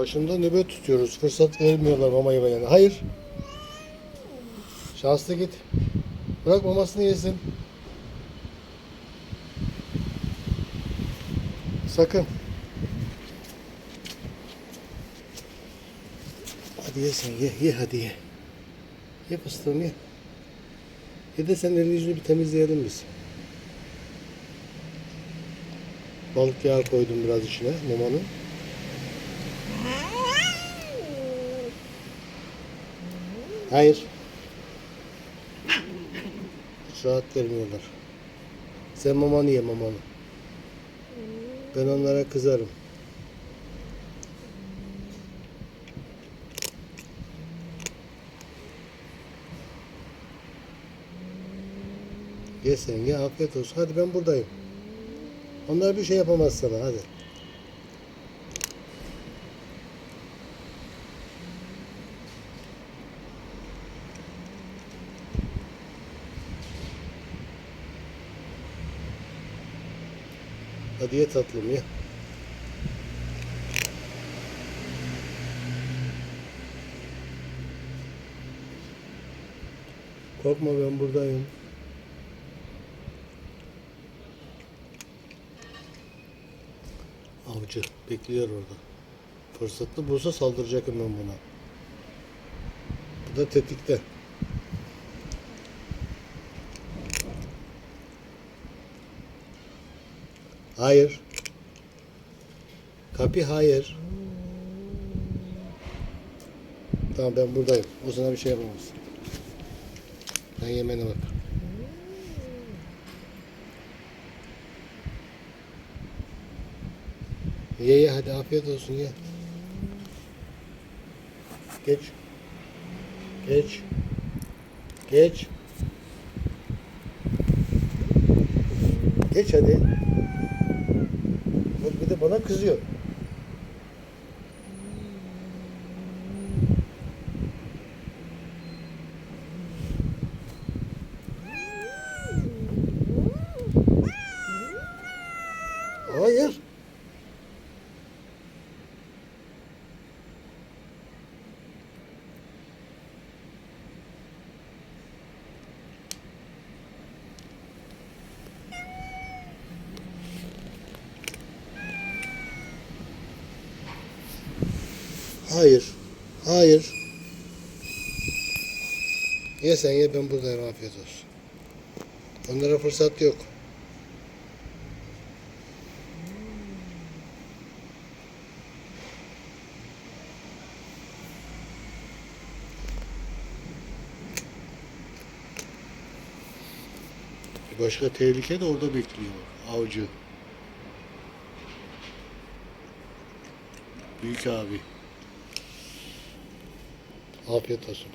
Başında nöbet tutuyoruz. Fırsat vermiyorlar mama yemeye. Hayır. Şanslı git. Bırak mamasını yesin. Sakın. Hadi ye sen ye. Ye hadi ye. Ye fıstığını ye. Ye de sen elini yüzünü bir temizleyelim biz. Balık yağı koydum biraz içine mamanın. Hayır. Hiç rahat vermiyorlar. Sen mamanı ye mamanı. Ben onlara kızarım. Ye sen ye afiyet olsun. Hadi ben buradayım. Onlar bir şey yapamaz sana hadi. Hadi ye tatlım ye. Korkma ben buradayım. Avcı bekliyor orada. Fırsatlı bulsa saldıracak hemen buna. Bu da tetikte. Hayır. Kapı hayır. Tamam ben buradayım. O sana bir şey yapamaz. Sen yemeğine bak. Ye ye hadi afiyet olsun ye. Geç. Geç. Geç. Geç hadi. Bak bir de bana kızıyor. Hayır. Hayır. Hayır. Ye sen ye ben buradayım afiyet olsun. Onlara fırsat yok. Başka tehlike de orada bekliyor. Avcı. Büyük abi. Afiyet olsun.